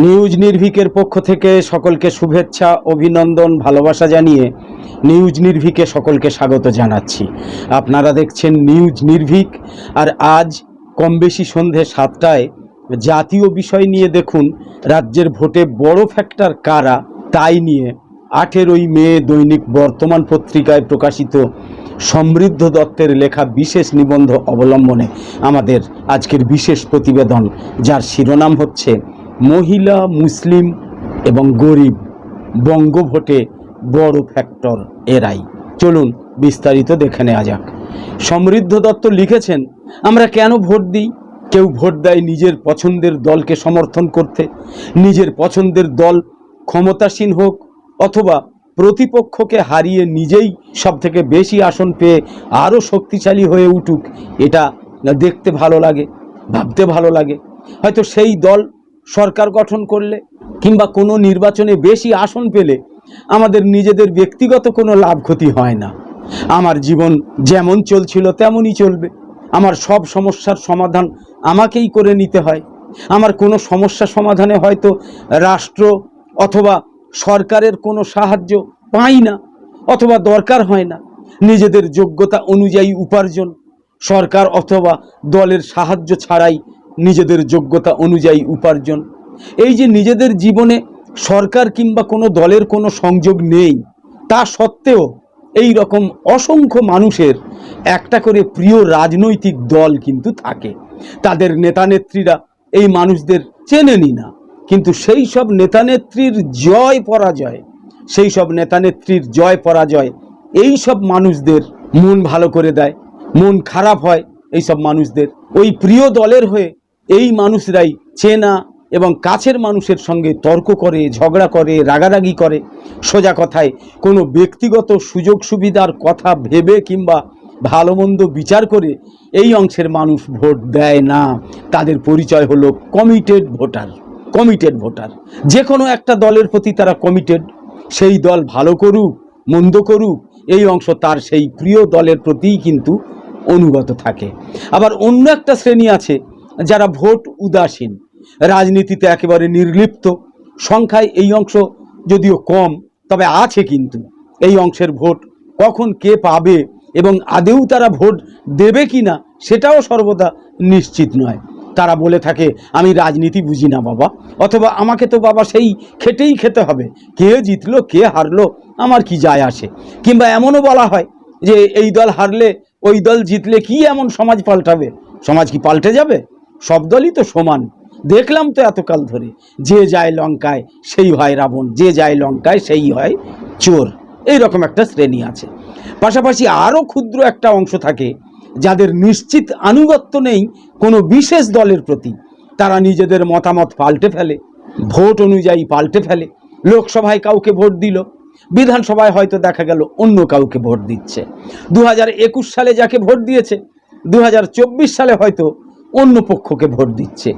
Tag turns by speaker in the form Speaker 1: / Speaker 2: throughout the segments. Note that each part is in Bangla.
Speaker 1: নিউজ নির্ভীকের পক্ষ থেকে সকলকে শুভেচ্ছা, অভিনন্দন, ভালোবাসা জানিয়ে নিউজ নির্ভীকে সকলকে স্বাগত জানাচ্ছি। আপনারা দেখছেন নিউজ নির্ভীক, আর আজ কম বেশি সন্ধে সাতটায় জাতীয় বিষয় নিয়ে দেখুন, রাজ্যের ভোটে বড় ফ্যাক্টর কারা, তাই নিয়ে আঠেরোই মে দৈনিক বর্তমান পত্রিকায় প্রকাশিত সমৃদ্ধ দত্তের লেখা বিশেষ নিবন্ধ অবলম্বনে আমাদের আজকের বিশেষ প্রতিবেদন, যার শিরোনাম হচ্ছে মহিলা, মুসলিম এবং গরিব, বঙ্গভোটে বড় ফ্যাক্টর এরাই। চলুন বিস্তারিত দেখে নেওয়া যাক। সমৃদ্ধ দত্ত লিখেছেন, আমরা কেন ভোট দিই? কেউ ভোট দেয় নিজের পছন্দের দলকে সমর্থন করতে। নিজের পছন্দের দল ক্ষমতাসীন হোক অথবা প্রতিপক্ষকে হারিয়ে নিজেই সব থেকে বেশি আসন পেয়ে আরও শক্তিশালী হয়ে উঠুক, এটা দেখতে ভালো লাগে, ভাবতে ভালো লাগে। হয়তো সেই দল সরকার গঠন করলে কিংবা কোনো নির্বাচনে বেশি আসন পেলে আমাদের নিজেদের ব্যক্তিগত কোনো লাভ ক্ষতি হয় না। আমার জীবন যেমন চলছিল তেমনই চলবে। আমার সব সমস্যার সমাধান আমাকেই করে নিতে হয়। আমার কোনো সমস্যা সমাধানে হয়তো রাষ্ট্র অথবা সরকারের কোনো সাহায্য পাই না অথবা দরকার হয় না। নিজেদের যোগ্যতা অনুযায়ী উপার্জন, সরকার অথবা দলের সাহায্য ছাড়াই নিজেদের যোগ্যতা অনুযায়ী উপার্জন। এই যে নিজেদের জীবনে সরকার কিংবা কোনো দলের কোনো সংযোগ নেই, তা সত্ত্বেও এই রকম অসংখ্য মানুষের একটা করে প্রিয় রাজনৈতিক দল কিন্তু থাকে। তাদের নেতানেত্রীরা এই মানুষদের চেনে চেনেনি না। কিন্তু সেই সব নেতানেত্রীর জয় পরাজয়, সেই সব নেতানেত্রীর জয় পরাজয়, এই সব মানুষদের মন ভালো করে দেয়, মন খারাপ হয়, এই সব মানুষদের। ওই প্রিয় দলের হয়ে এই মানুষরাই চেনা এবং কাছের মানুষের সঙ্গে তর্ক করে, ঝগড়া করে, রাগারাগি করে। সোজা কথায়, কোনো ব্যক্তিগত সুযোগ সুবিধার কথা ভেবে কিংবা ভালো মন্দ বিচার করে এই অংশের মানুষ ভোট দেয় না। তাদের পরিচয় হলো কমিটেড ভোটার কমিটেড ভোটার। যে কোনো একটা দলের প্রতি তারা কমিটেড। সেই দল ভালো করুক, মন্দ করুক, এই অংশ তার সেই প্রিয় দলের প্রতিই কিন্তু অনুগত থাকে। আবার অন্য একটা শ্রেণি আছে যারা ভোট উদাসীন, রাজনীতিতে একেবারে নির্লিপ্ত, সংখ্যায় এই অংশ যদিও কম, তবে আছে কিন্তু। এই অংশের ভোট কখন কে পাবে এবং আদেও তারা ভোট দেবে কি না সেটাও সর্বদা নিশ্চিত নয়। তারা বলে থাকে, আমি রাজনীতি বুঝি না বাবা, অথবা আমাকে তো বাবা সেই খেটেই খেতে হবে। কে জিতলো, কে হারলো, আমার কি যায় আসে? কিংবা এমনও বলা হয় যে, এই দল হারলে, ওই দল জিতলে কি এমন সমাজ পাল্টাবে? সমাজ কি পাল্টে যাবে? সব দলই তো সমান। দেখলাম তো এতকাল ধরে, যে যায় লঙ্কায় সেই হয় রাবণ, যে যায় লঙ্কায় সেই হয় চোর। এই রকম একটা শ্রেণি আছে। পাশাপাশি আরও ক্ষুদ্র একটা অংশ থাকে, যাদের নিশ্চিত আনুগত্য নেই কোনো বিশেষ দলের প্রতি। তারা নিজেদের মতামত পাল্টে ফেলে, ভোট অনুযায়ী পাল্টে ফেলে। লোকসভায় কাউকে ভোট দিল, বিধানসভায় হয়তো দেখা গেল অন্য কাউকে ভোট দিচ্ছে। দু হাজার একুশ সালে যাকে ভোট দিয়েছে দু হাজার চব্বিশ সালে হয়তো অন্য পক্ষকে ভোট দিচ্ছে।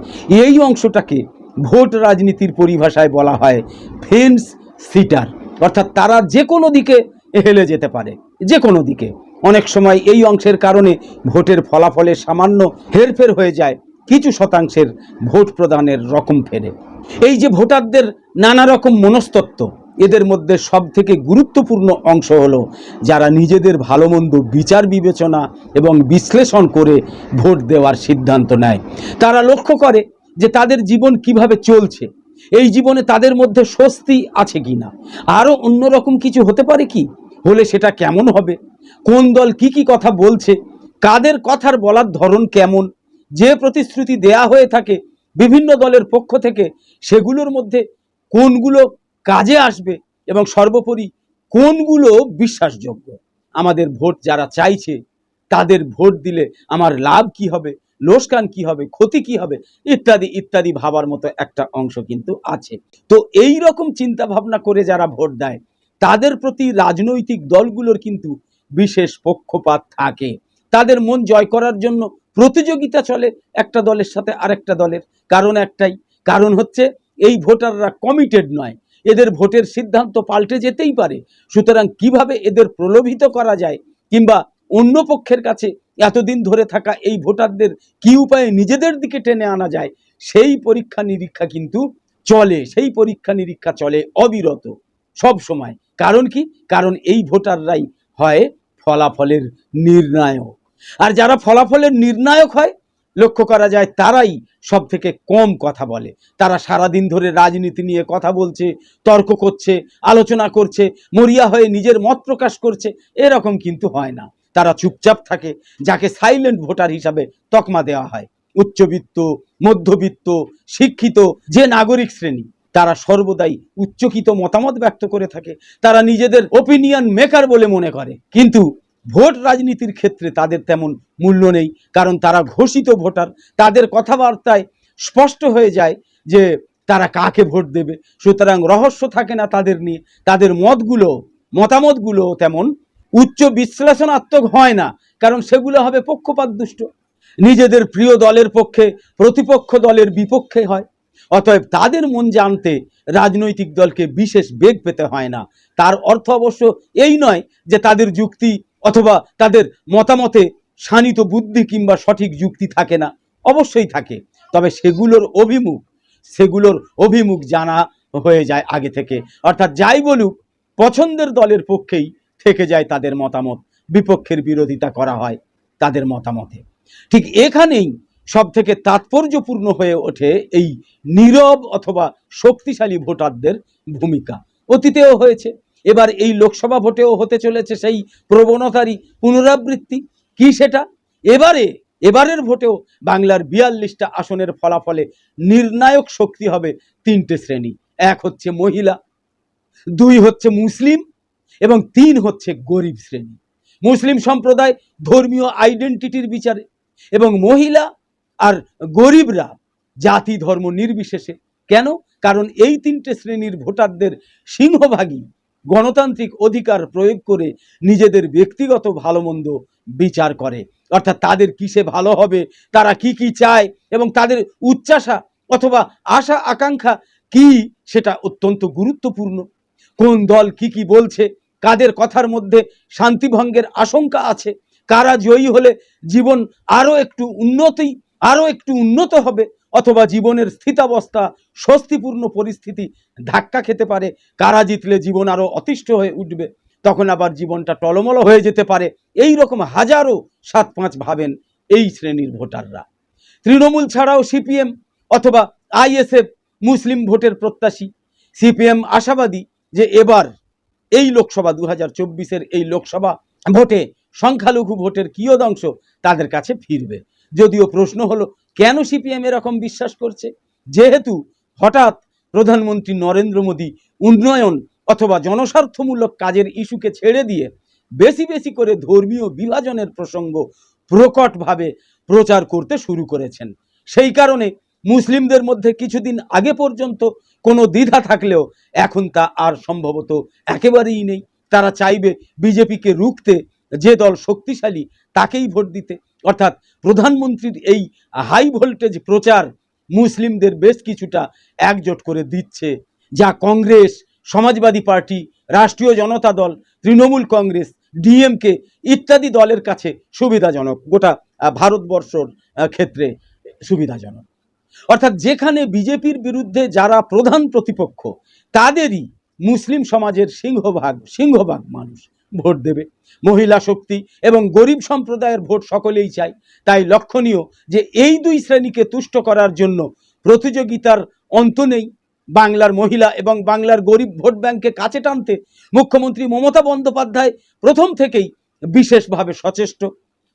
Speaker 1: এই অংশটাকে ভোট রাজনীতির পরিভাষায় বলা হয় ফেন্স সিটার। অর্থাৎ তারা যে কোনো দিকে হেলে যেতে পারে, যে কোনো দিকে। অনেক সময় এই অংশের কারণে ভোটের ফলাফলে সামান্য হেরফের হয়ে যায়, কিছু শতাংশের ভোট প্রদানের রকম ফেরে। এই যে ভোটারদের নানা রকম মনস্তত্ত্ব এদের মধ্যে সব থেকে গুরুত্বপূর্ণ অংশ হলো যারা নিজেদের ভালো মন্দ বিচার বিবেচনা এবং বিশ্লেষণ করে ভোট দেওয়ার সিদ্ধান্ত নেয়। তারা লক্ষ্য করে যে তাদের জীবন কীভাবে চলছে। এই জীবনে তাদের মধ্যে স্বস্তি আছে কি না আরও অন্যরকম কিছু হতে পারে কি? হলে সেটা কেমন হবে? কোন দল কি কি কথা বলছে? কাদের কথার বলার ধরন কেমন? যে প্রতিশ্রুতি দেয়া হয়ে থাকে বিভিন্ন দলের পক্ষ থেকে, সেগুলোর মধ্যে কোনগুলো কাজে আসবে এবং সর্বোপরি কোনগুলো বিশ্বাসযোগ্য? আমাদের ভোট যারা চাইছে, তাদের ভোট দিলে আমার লাভ কি হবে? লোসকান কি হবে? ক্ষতি কি হবে? ইত্যাদি ইত্যাদি ভাবার মতো একটা অংশ কিন্তু আছে। তো এই রকম চিন্তা ভাবনা করে যারা ভোট দেয়, তাদের প্রতি রাজনৈতিক দলগুলোর কিন্তু বিশেষ পক্ষপাত থাকে। তাদের মন জয় করার জন্য প্রতিযোগিতা চলে একটা দলের সাথে আরেকটা দলের। কারণ একটাই, কারণ হচ্ছে এই ভোটাররা কমিটেড নয়। এদের ভোটের সিদ্ধান্ত পাল্টে যেতেই পারে। সুতরাং কীভাবে এদের প্রলোভিত করা যায় কিংবা অন্য পক্ষের কাছে এতদিন ধরে থাকা এই ভোটারদের কি উপায়ে নিজেদের দিকে টেনে আনা যায়, সেই পরীক্ষা নিরীক্ষা কিন্তু চলে, সেই পরীক্ষা নিরীক্ষা চলে অবিরত সব সময়। কারণ কি? কারণ এই ভোটাররাই হয় ফলাফলের নির্ণায়ক। আর যারা ফলাফলের নির্ণায়ক হয় লক্ষ্য করা যায় তারাই সব থেকে কম কথা বলে। তারা সারাদিন ধরে রাজনীতি নিয়ে কথা বলছে, তর্ক করছে, আলোচনা করছে, মরিয়া হয়ে নিজের মত প্রকাশ করছে, এরকম কিন্তু হয় না। তারা চুপচাপ থাকে, যাকে সাইলেন্ট ভোটার হিসাবে তকমা দেওয়া হয়। উচ্চবিত্ত, মধ্যবিত্ত, শিক্ষিত, যে নাগরিক শ্রেণি, তারা সর্বদাই উচ্চকিত মতামত ব্যক্ত করে থাকে। তারা নিজেদের ওপিনিয়ন মেকার বলে মনে করে। কিন্তু ভোট রাজনীতির ক্ষেত্রে তাদের তেমন মূল্য নেই, কারণ তারা ঘোষিত ভোটার। তাদের কথাবার্তায় স্পষ্ট হয়ে যায় যে তারা কাকে ভোট দেবে। সুতরাং রহস্য থাকে না তাদের নিয়ে। তাদের মতগুলো, মতামতগুলো তেমন উচ্চ বিশ্লেষণাত্মক হয় না, কারণ সেগুলো হবে পক্ষপাত দুষ্ট। নিজেদের প্রিয় দলের পক্ষে প্রতিপক্ষ দলের বিপক্ষে হয়। অতএব তাদের মন জানতে রাজনৈতিক দলকে বিশেষ বেগ পেতে হয় না। তার অর্থ অবশ্য এই নয় যে তাদের যুক্তি অথবা তাদের মতামতে শানিত বুদ্ধি কিংবা সঠিক যুক্তি থাকে না, অবশ্যই থাকে। তবে সেগুলোর অভিমুখ সেগুলোর অভিমুখ জানা হয়ে যায় আগে থেকে। অর্থাৎ যাই বলুক, পছন্দের দলের পক্ষেই থেকে যায় তাদের মতামত, বিপক্ষের বিরোধিতা করা হয় তাদের মতামতে। ঠিক এখানেই সব থেকে তাৎপর্যপূর্ণ হয়ে ওঠে এই নীরব অথবা শক্তিশালী ভোটারদের ভূমিকা। অতীতেও হয়েছে এবার এই লোকসভা ভোটেও হতে চলেছে সেই প্রবণতারই পুনরাবৃত্তি। কি সেটা? এবারে, এবারের ভোটেও বাংলার বিয়াল্লিশটা আসনের ফলাফলে নির্ণায়ক শক্তি হবে তিনটে শ্রেণি। এক হচ্ছে মহিলা, দুই হচ্ছে মুসলিম এবং তিন হচ্ছে গরিব শ্রেণি। মুসলিম সম্প্রদায় ধর্মীয় আইডেন্টিটির বিচারে এবং মহিলা আর গরিবরা জাতি ধর্ম নির্বিশেষে। কেন? কারণ এই তিনটে শ্রেণির ভোটারদের সিংহভাগই গণতান্ত্রিক অধিকার প্রয়োগ করে নিজেদের ব্যক্তিগত ভালো মন্দ বিচার করে। অর্থাৎ তাদের কিসে ভালো হবে, তারা কি কি চায় এবং তাদের উচ্চাসা অথবা আশা, আকাঙ্ক্ষা কি সেটা অত্যন্ত গুরুত্বপূর্ণ। কোন দল কি কি বলছে, কাদের কথার মধ্যে শান্তিভঙ্গের আশঙ্কা আছে, কারা জয়ী হলে জীবন আরও একটু উন্নতি, আরও একটু উন্নত হবে অথবা জীবনের স্থিতাবস্থা, স্বস্তিপূর্ণ পরিস্থিতি ধাক্কা খেতে পারে, কারা জিতলে জীবন আরও অতিষ্ঠ হয়ে উঠবে, তখন আবার জীবনটা টলমল হয়ে যেতে পারে। এই রকম হাজারো সাত পাঁচ ভাবেন এই শ্রেণির ভোটাররা। তৃণমূল ছাড়াও সিপিএম অথবা আইএসএফ মুসলিম ভোটের প্রত্যাশী। সিপিএম আশাবাদী যে এবার এই লোকসভা দু হাজার এই লোকসভা ভোটে সংখ্যালঘু ভোটের কিয়দংশ তাদের কাছে ফিরবে। যদিও প্রশ্ন হলো কেন সিপিএম এরকম বিশ্বাস করছে? যেহেতু হঠাৎ প্রধানমন্ত্রী নরেন্দ্র মোদী উন্নয়ন অথবা জনস্বার্থমূলক কাজের ইস্যুকে ছেড়ে দিয়ে বেশি বেশি করে ধর্মীয় বিভাজনের প্রসঙ্গ প্রকটভাবে প্রচার করতে শুরু করেছেন। সেই কারণে মুসলিমদের মধ্যে কিছুদিন আগে পর্যন্ত কোনো দ্বিধা থাকলেও এখন তা আর সম্ভবত একেবারেই নেই। তারা চাইবে বিজেপিকে রুখতে যে দল শক্তিশালী তাকেই ভোট দিতে। অর্থাৎ প্রধানমন্ত্রীর এই হাই ভোল্টেজ প্রচার মুসলিমদের বেশ কিছুটা একজোট করে দিচ্ছে, যা কংগ্রেস, সমাজবাদী পার্টি, রাষ্ট্রীয় জনতা দল, তৃণমূল কংগ্রেস, ডিএমকে ইত্যাদি দলের কাছে সুবিধাজনক, গোটা ভারতবর্ষর ক্ষেত্রে সুবিধাজনক। অর্থাৎ যেখানে বিজেপির বিরুদ্ধে যারা প্রধান প্রতিপক্ষ, তাদেরই মুসলিম সমাজের সিংহভাগ সিংহভাগ মানুষ। ভোট দেবে। মহিলা শক্তি এবং গরিব সম্প্রদায়ের ভোট সকলেই চায়। তাই লক্ষণীয় যে এই দুই শ্রেণীকে তুষ্ট করার জন্য প্রতিযোগিতার অন্ত নেই। বাংলার মহিলা এবং বাংলার গরিব ভোট ব্যাংককে কাছে টানতে মুখ্যমন্ত্রী মমতা বন্দ্যোপাধ্যায় প্রথম থেকেই বিশেষভাবে সচেষ্ট।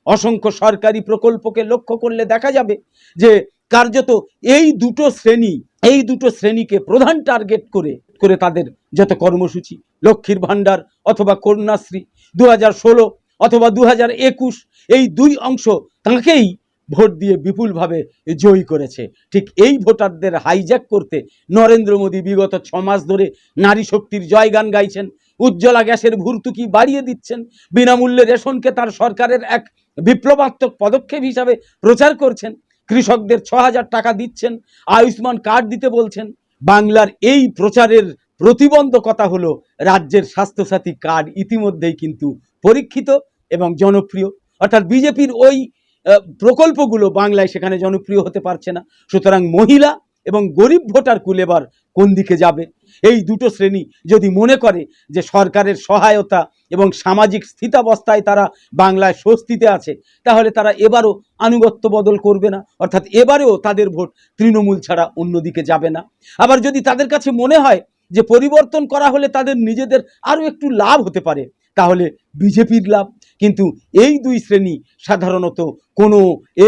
Speaker 1: অসংখ্য সরকারি প্রকল্পকে লক্ষ্য করলে দেখা যাবে যে কার্যত এই দুটো শ্রেণি এই দুটো শ্রেণীকে প্রধান টার্গেট করে করে তাদের যত কর্মসূচি, লক্ষ্মীর ভাণ্ডার অথবা কন্যাশ্রী দু হাজার ষোলো অথবা দু হাজার একুশ, এই দুই অংশ তাঁকেই ভোট দিয়ে বিপুলভাবে জয়ী করেছে। ঠিক এই ভোটারদের হাইজ্যাক করতে নরেন্দ্র মোদী বিগত ছ মাস ধরে নারী শক্তির জয়গান গাইছেন, উজ্জ্বলা গ্যাসের ভর্তুকি বাড়িয়ে দিচ্ছেন, বিনামূল্যে রেশনকে তার সরকারের এক বিপ্লবাত্মক পদক্ষেপ হিসাবে প্রচার করছেন। কৃষকদের ছ হাজার টাকা দিচ্ছেন, আয়ুষ্মান কার্ড দিতে বলছেন। বাংলার এই প্রচারের প্রতিবন্ধকতা হলো রাজ্যের স্বাস্থ্যসাথী কার্ড ইতিমধ্যেই কিন্তু পরীক্ষিত এবং জনপ্রিয়। অর্থাৎ বিজেপির ওই প্রকল্পগুলো বাংলায় সেখানে জনপ্রিয় হতে পারছে না। সুতরাং মহিলা এবং গরিব ভোটার কুলেবার কোন দিকে যাবে? এই দুটো শ্রেণি যদি মনে করে যে সরকারের সহায়তা এবং সামাজিক স্থিতাবস্থায় তারা বাংলায় স্বস্তিতে আছে, তাহলে তারা এবারও আনুগত্য বদল করবে না। অর্থাৎ এবারেও তাদের ভোট তৃণমূল ছাড়া অন্যদিকে যাবে না। আবার যদি তাদের কাছে মনে হয় যে পরিবর্তন করা হলে তাদের নিজেদের আরও একটু লাভ হতে পারে, তাহলে বিজেপির লাভ। কিন্তু এই দুই শ্রেণি সাধারণত কোনো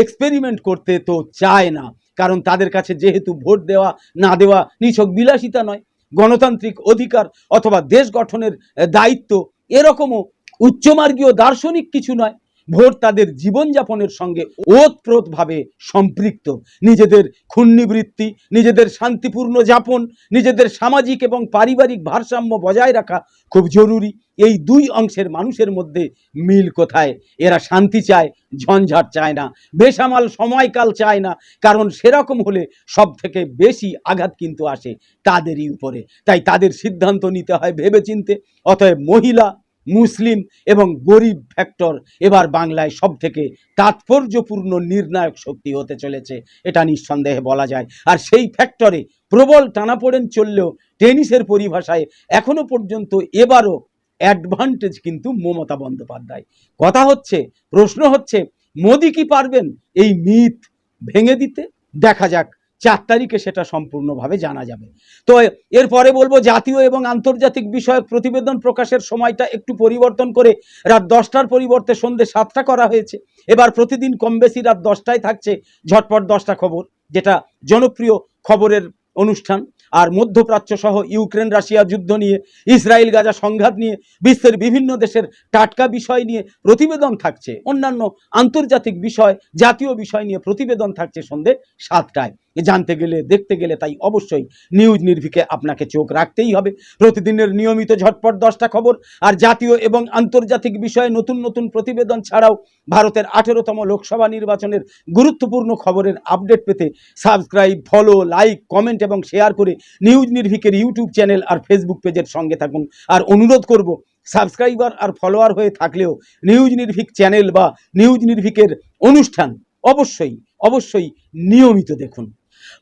Speaker 1: এক্সপেরিমেন্ট করতে তো চায় না, কারণ তাদের কাছে যেহেতু ভোট দেওয়া না দেওয়া নিছক বিলাসিতা নয়। গণতান্ত্রিক অধিকার অথবা দেশ গঠনের দায়িত্ব এরকমও উচ্চমার্গীয় দার্শনিক কিছু নয় ভোট তাদের জীবনযাপনের সঙ্গে ওতপ্রোতভাবে সম্পৃক্ত। নিজেদের ক্ষুণ্ণিবৃত্তি নিজেদের শান্তিপূর্ণ যাপন, নিজেদের সামাজিক এবং পারিবারিক ভারসাম্য বজায় রাখা খুব জরুরি। এই দুই অংশের মানুষের মধ্যে মিল কোথায়? এরা শান্তি চায়, ঝঞ্ঝাট চায় না, বেসামাল সময়কাল চায় না, কারণ সেরকম হলে সব থেকে বেশি আঘাত কিন্তু আসে তাদেরই উপরে। তাই তাদের সিদ্ধান্ত নিতে হয় ভেবেচিন্তে, অতএব মহিলা মুসলিম এবং গরিব ফ্যাক্টর এবার বাংলায় সব থেকে তাৎপর্যপূর্ণ নির্ণায়ক শক্তি হতে চলেছে, এটা নিঃসন্দেহে বলা যায়। আর সেই ফ্যাক্টরে প্রবল টানাপোড়েন চললেও টেনিসের পরিভাষায় এখনও পর্যন্ত এবারও অ্যাডভান্টেজ কিন্তু মমতা বন্দ্যোপাধ্যায়। কথা হচ্ছে, প্রশ্ন হচ্ছে, মোদি কি পারবেন এই মিথ ভেঙে দিতে? দেখা যাক। চার তারিখে সেটা সম্পূর্ণভাবে জানা যাবে। তো এরপরে বলব, জাতীয় এবং আন্তর্জাতিক বিষয়ক প্রতিবেদন প্রকাশের সময়টা একটু পরিবর্তন করে রাত দশটার পরিবর্তে সন্ধ্যে সাতটা করা হয়েছে। এবার প্রতিদিন কম বেশি রাত দশটায় থাকছে ঝটপট দশটা খবর, যেটা জনপ্রিয় খবরের অনুষ্ঠান। আর মধ্যপ্রাচ্য সহ ইউক্রেন, রাশিয়া যুদ্ধ নিয়ে, ইসরায়েল, গাজা সংঘাত নিয়ে, বিশ্বের বিভিন্ন দেশের টাটকা বিষয় নিয়ে প্রতিবেদন থাকছে। অন্যান্য আন্তর্জাতিক বিষয়, জাতীয় বিষয় নিয়ে প্রতিবেদন থাকছে সন্ধে সাতটায়। জানতে গেলে, দেখতে গেলে তাই অবশ্যই নিউজ নির্ভিকে আপনাকে চোখ রাখতেই হবে। প্রতিদিনের নিয়মিত ঝটপট দশটা খবর আর জাতীয় এবং আন্তর্জাতিক বিষয়ে নতুন নতুন প্রতিবেদন ছাড়াও ভারতের আঠেরোতম লোকসভা নির্বাচনের গুরুত্বপূর্ণ খবরের আপডেট পেতে সাবস্ক্রাইব, ফলো, লাইক, কমেন্ট এবং শেয়ার করে নিউজ নির্ভিকের ইউটিউব চ্যানেল আর ফেসবুক পেজের সঙ্গে থাকুন। আর অনুরোধ করব, সাবস্ক্রাইবার আর ফলোয়ার হয়ে থাকলেও নিউজ নির্ভিক চ্যানেল বা নিউজ নির্ভিকের অনুষ্ঠান অবশ্যই অবশ্যই নিয়মিত দেখুন।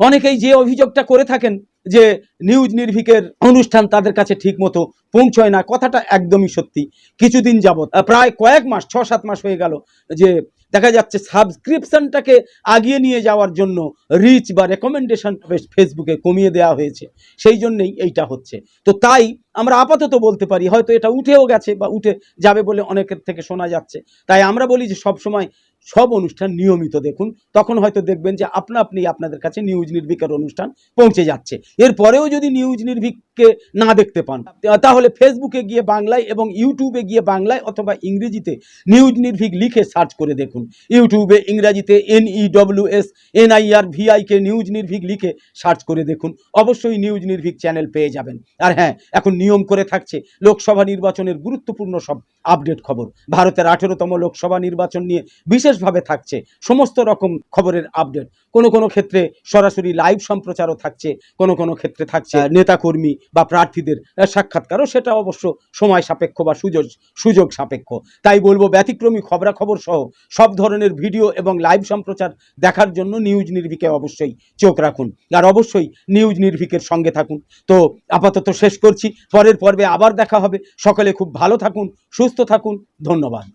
Speaker 1: অনেকেই যে অভিযোগটা করে থাকেন যে নিউজ নির্ভিকের অনুষ্ঠান তাদের কাছে ঠিক মতো পৌঁছয় না, কথাটা একদমই সত্যি। কিছুদিন যাবৎ প্রায় কয়েক মাস, ছ সাত মাস হয়ে গেল যে দেখা যাচ্ছে সাবস্ক্রিপশনটাকে আগিয়ে নিয়ে যাওয়ার জন্য রিচ বা রেকমেন্ডেশন ফেসবুকে কমিয়ে দেওয়া হয়েছে। সেই জন্যেই এইটা হচ্ছে। তো তাই আমরা আপাতত বলতে পারি, হয়তো এটা উঠেও গেছে বা উঠে যাবে বলে অনেকের থেকে শোনা যাচ্ছে। তাই আমরা বলি যে সব সময় সব অনুষ্ঠান নিয়মিত দেখুন। তখন হয়তো দেখবেন যে আপনা আপনি আপনাদের কাছে নিউজ নির্ভিকের অনুষ্ঠান পৌঁছে যাচ্ছে। এরপরেও যদি নিউজ নির্ভিককে না দেখতে পান, তাহলে ফেসবুকে গিয়ে বাংলায় এবং ইউটিউবে গিয়ে বাংলায় অথবা ইংরেজিতে নিউজ নির্ভিক লিখে সার্চ করে দেখুন। ইউটিউবে ইংরাজিতে N E W S N I R V I K news Nirbhik লিখে সার্চ করে দেখুন। অবশ্যই নিউজ নির্ভিক চ্যানেল পেয়ে যাবেন। আর হ্যাঁ এখন নিয়ম করে থাকছে লোকসভা নির্বাচনের গুরুত্বপূর্ণ সব আপডেট খবর। ভারতের আঠেরোতম লোকসভা নির্বাচন নিয়ে বিশেষভাবে থাকছে। সমস্ত রকম খবরের আপডেট কোনো কোনো ক্ষেত্রে সরাসরি লাইভ সম্প্রচারও থাকছে কোনো কোনো ক্ষেত্রে থাকছে নেতাকর্মী বা প্রার্থীদের সাক্ষাৎকারও। সেটা অবশ্য সময় সাপেক্ষ বা সুযোগ সুযোগ সাপেক্ষ। তাই বলব ব্যতিক্রমী খবরাখবর সহ সব ধরনের ভিডিও এবং লাইভ সম্প্রচার দেখার জন্য নিউজ নির্ভিকে অবশ্যই চোখ রাখুন। আর অবশ্যই নিউজ নির্ভিকের সঙ্গে থাকুন। তো আপাতত শেষ করছি। পরের পর্বে আবার দেখা হবে। সকলে খুব ভালো থাকুন সুস্থ থাকুন। ধন্যবাদ।